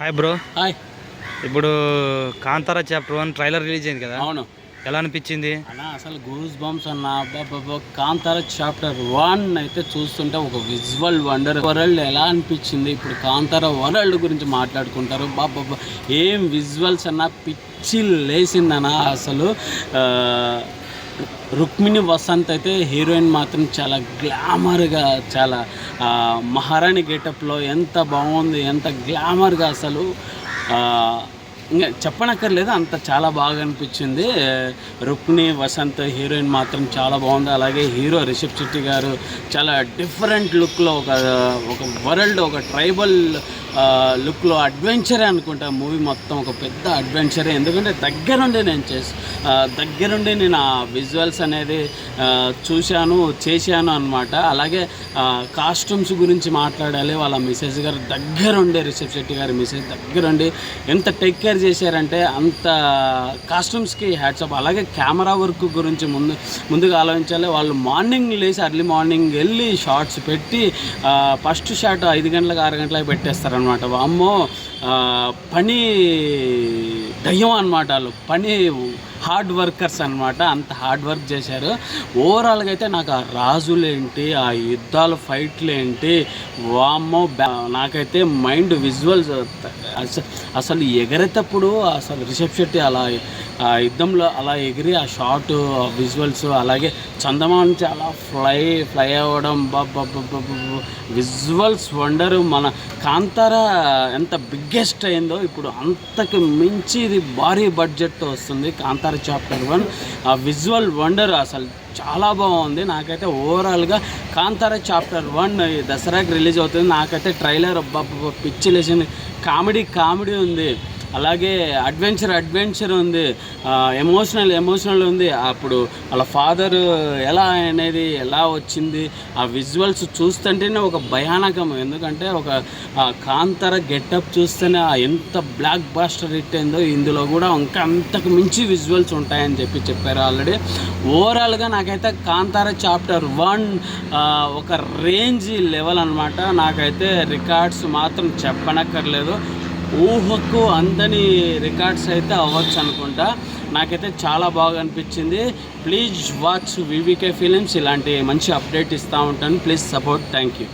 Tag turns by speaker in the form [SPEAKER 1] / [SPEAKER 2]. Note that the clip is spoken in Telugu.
[SPEAKER 1] హాయ్ బ్రో
[SPEAKER 2] హాయ్
[SPEAKER 1] ఇప్పుడు Kantara chapter one trailer release అయింది కదా.
[SPEAKER 2] అవును.
[SPEAKER 1] ఎలా అనిపించింది?
[SPEAKER 2] అన్న అసలు గూస్ బంప్స్ అన్న అబ్బబ్బబ్బ, కాంతార చాప్టర్ వన్ అయితే చూస్తుంటే ఒక విజువల్ వండర్ వరల్డ్ ఎలా అనిపించింది? ఇప్పుడు కాంతార వరల్డ్ గురించి మాట్లాడుకుంటారు. బాబా ఏం విజువల్స్ అన్న పిచ్చి లేసిందన్న అసలు రుక్మిణి వసంత్ అయితే హీరోయిన్ మాత్రం చాలా గ్లామర్గా చాలా మహారాణి గెటప్లో ఎంత బాగుంది ఎంత గ్లామర్గా అసలు ఇంకా చెప్పనక్కర్లేదు అంత చాలా బాగా అనిపించింది రుక్ని వసంత్ హీరోయిన్ మాత్రం చాలా బాగుంది అలాగే హీరో రిషబ్ శెట్టి గారు చాలా డిఫరెంట్ లుక్లో ఒక ఒక వరల్డ్ ఒక ట్రైబల్ లుక్లో అడ్వెంచరే అనుకుంటా. మూవీ మొత్తం ఒక పెద్ద అడ్వెంచరే ఎందుకంటే దగ్గరుండి నేను చేసి దగ్గరుండి నేను ఆ విజువల్స్ అనేది చూశాను చేశాను అనమాట అలాగే కాస్ట్యూమ్స్ గురించి మాట్లాడాలి. వాళ్ళ మిసెస్ గారు దగ్గరుండే రిషబ్ శెట్టి గారి మిసెస్ దగ్గరుండి. ఎంత టేక్ కేర్ చేశారంటే అంత కాస్ట్యూమ్స్కి హ్యాట్సప్ అలాగే కెమెరా వర్క్ గురించి ముందు ముందుగా ఆలోచించాలి. వాళ్ళు మార్నింగ్ లేచి అర్లీ మార్నింగ్ వెళ్ళి షార్ట్స్ పెట్టి ఫస్ట్ షాట్ ఐదు గంటలకు ఆరు గంటలకు అనమాట అమ్మో పని దయ్యం అనమాట వాళ్ళు. పని హార్డ్ వర్కర్స్ అనమాట అంత హార్డ్ వర్క్ చేశారు. ఓవరాల్గా అయితే నాకు ఆ రాజులేంటి ఆ యుద్ధాలు ఫైట్లు ఏంటి వామో బ్యా- నాకైతే మైండ్ విజువల్స్ అసలు ఎగరేటప్పుడు అసలు రిషబ్ శెట్టి అలా ఆ యుద్ధంలో అలా ఎగిరి ఆ షాట్ విజువల్స్ అలాగే చందమామ నుంచి అలా ఫ్లై ఫ్లై అవ్వడం విజువల్స్ వండర్. మన కాంతార ఎంత బిగ్గెస్ట్ అయిందో ఇప్పుడు అంతకు మించి ఇది భారీ బడ్జెట్తో వస్తుంది. కాంతార చాప్టర్ వన్ ఆ విజువల్ వండర్ అసలు చాలా బాగుంది. నాకైతే ఓవరాల్గా కాంతార చాప్టర్ వన్ దసరాకి రిలీజ్ అవుతుంది. నాకైతే ట్రైలర్ పిచ్చి లేచింది. కామెడీ కామెడీ ఉంది. అలాగే అడ్వెంచర్ అడ్వెంచర్ ఉంది. ఎమోషనల్ ఎమోషనల్ ఉంది. అప్పుడు వాళ్ళ ఫాదర్ ఎలా అనేది ఎలా వచ్చింది? ఆ విజువల్స్ చూస్తుంటేనే ఒక భయానకం. ఎందుకంటే ఒక కాంతర కాంతార గెటప్ చూస్తేనే ఎంత బ్లాక్ బాస్టర్ హిట్ అయిందో ఇందులో కూడా ఇంకా అంతకు మించి విజువల్స్ ఉంటాయని చెప్పి చెప్పారు ఆల్రెడీ. ఓవరాల్గా నాకైతే కాంతార చాప్టర్ వన్ ఒక రేంజ్ లెవెల్ అనమాట నాకైతే రికార్డ్స్ మాత్రం చెప్పనక్కర్లేదు. ఊహకు అందని రికార్డ్స్ అయితే అవ్వచ్చు అనుకుంటా. నాకైతే చాలా బాగా అనిపించింది. Please watch VVK films. ఇలాంటి మంచి అప్డేట్ ఇస్తూ ఉంటాను. Please support. Thank you